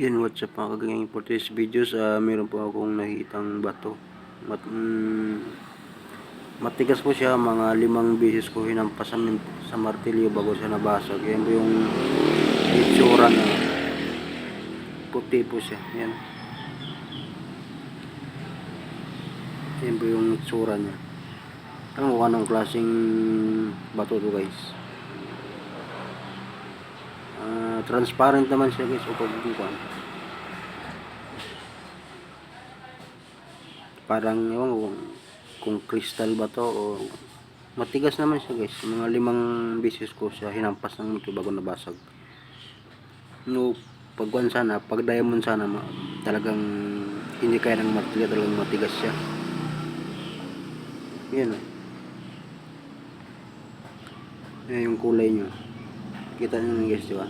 Yan, what's up mga kaganyang for today's videos, ah meron po akong nakikitang bato. Mat, mm, matigas po siya, mga limang beses ko hinampas sa, martilyo bago siya nabasag. Yan po yung itsura na puti po siya. Yan. Yan po yung itsura niya. Ano kung anong klaseng bato to guys. Transparent naman siya guys o pagbukan. Parang ewan ko kung, crystal ba to o matigas naman siya guys. Mga limang beses ko siya hinampas ng ito bago nabasag. No, pagkuhan sana, pag diamond sana talagang hindi kaya ng martilyo talagang matigas siya. Yan. Yan yung kulay nyo. Kita nyo guys, di ba?